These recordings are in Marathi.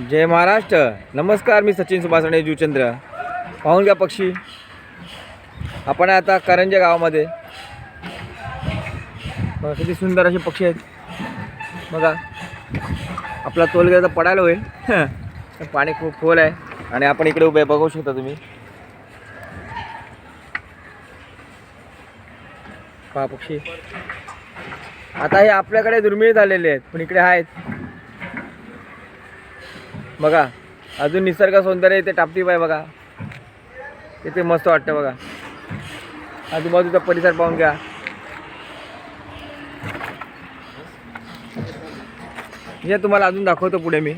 जय महाराष्ट्र. नमस्कार मी सचिन सुभाषणे जुचंद्र पाहून घ्या पक्षी. आपण आता करंजे गावामध्ये. बघा किती सुंदर असे पक्षी आहेत. बघा. आपला तोल गेला तर पडायला होईल. पाणी खूप खोल आहे. आणि आपण इकडे उभे बघू शकता तुम्ही. पहा पक्षी. आता हे आपल्याकडे दुर्मिळ झालेले आहेत पण इकडे आहेत. बघा अजून निसर्ग सौंदर्य इथे टापटीप आहे बघा. इथे मस्त वाटतं बघा. आजूबाजूचा परिसर पाहून घ्या. हे तुम्हाला अजून दाखवतो पुढे मी.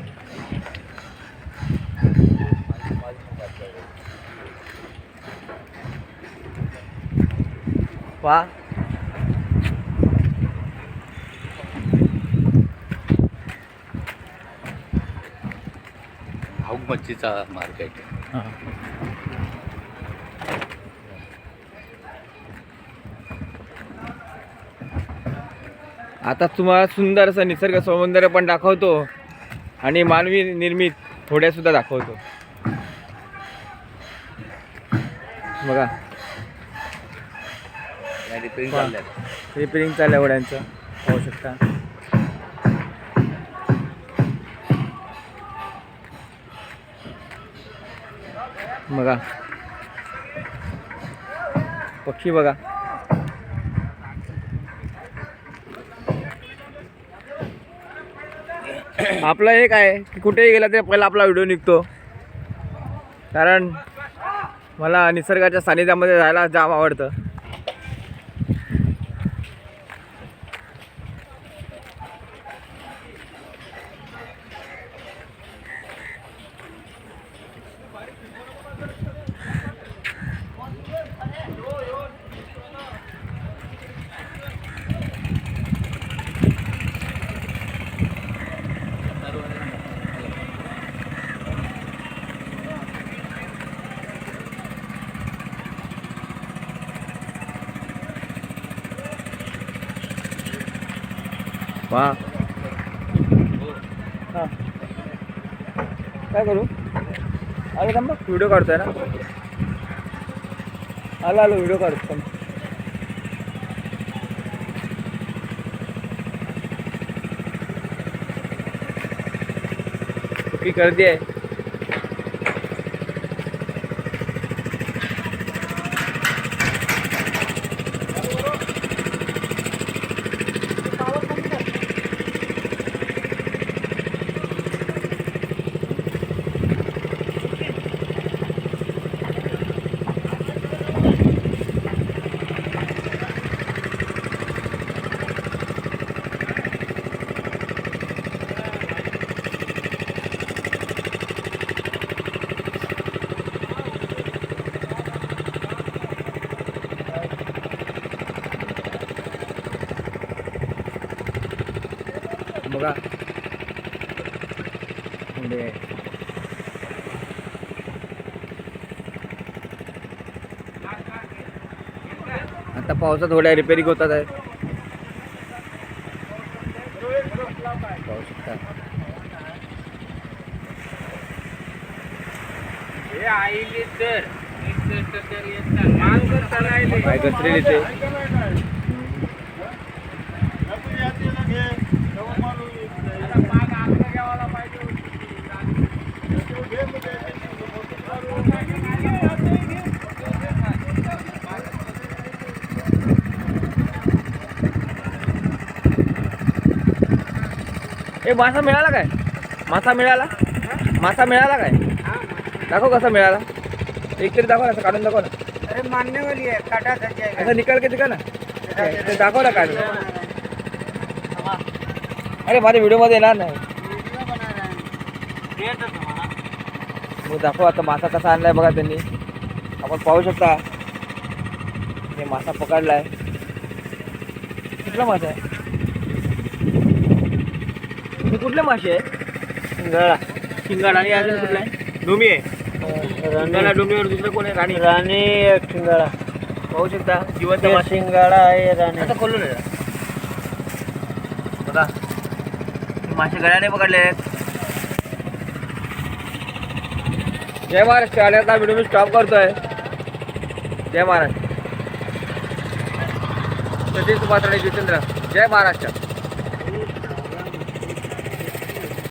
पहा. भाऊक मच्छीचा मार्केट आता तुम्हाला सुंदर असं निसर्ग सौंदर्य पण दाखवतो आणि मानवी निर्मित होड्या सुद्धा दाखवतो. बघा. रिपेरिंग चाललं होड्यांचं पाहू शकता. बघा. पक्षी बघा. आपलं एक आहे की कुठेही गेला तरी पहिला आपला व्हिडिओ निघतो. कारण मला निसर्गाच्या सानिध्यामध्ये जायला जाम आवडतं. वा. हां. काय करू? आलं थांब बघ व्हिडिओ काढतोय ना? आलो आलो व्हिडिओ काढतो. गर्दी आहे. बघा पुढे आता पावसात थोड्या रिपेरिंग होतात आहे. पाहू शकता काय घसरेल इथे ए मासा मिळाला काय? मासा मिळाला? मासा मिळाला काय? दाखव कसा मिळाला. एक तरी दाखव ना असं काढून दाखव ना. अरे मानने वाली है काटा असं निकाल के दिका ना. ते दाखव ना काढून. अरे माझ्या व्हिडिओमध्ये येणार नाही. रहा है मग दाखव आता मासा कसा आणलाय बघा त्यांनी. आपण पाहू शकता. हे मासा पकडलाय. कुठला मासा आहे? हे कुठले मासे आहे? शिंगाड़ा. शिंगाड. आणि अजून कुठला आहे? डोमी आहे. शिंगाडा डोमीवर दुसरं कोण आहे? राणी. रानी एक शिंगाड़ा. पाहू शकता. जिवंत मासे शिंगाड़ा है ये रानी आता खोलून आहे. बघा. हे मासे गळ्याने पकडले. आहेत जय महाराष्ट्र. आता व्हिडिओ मी स्टॉप करतोय. जय महाराष्ट्र. सतीश पात्रे जितेंद्र. जय महाराष्ट्र.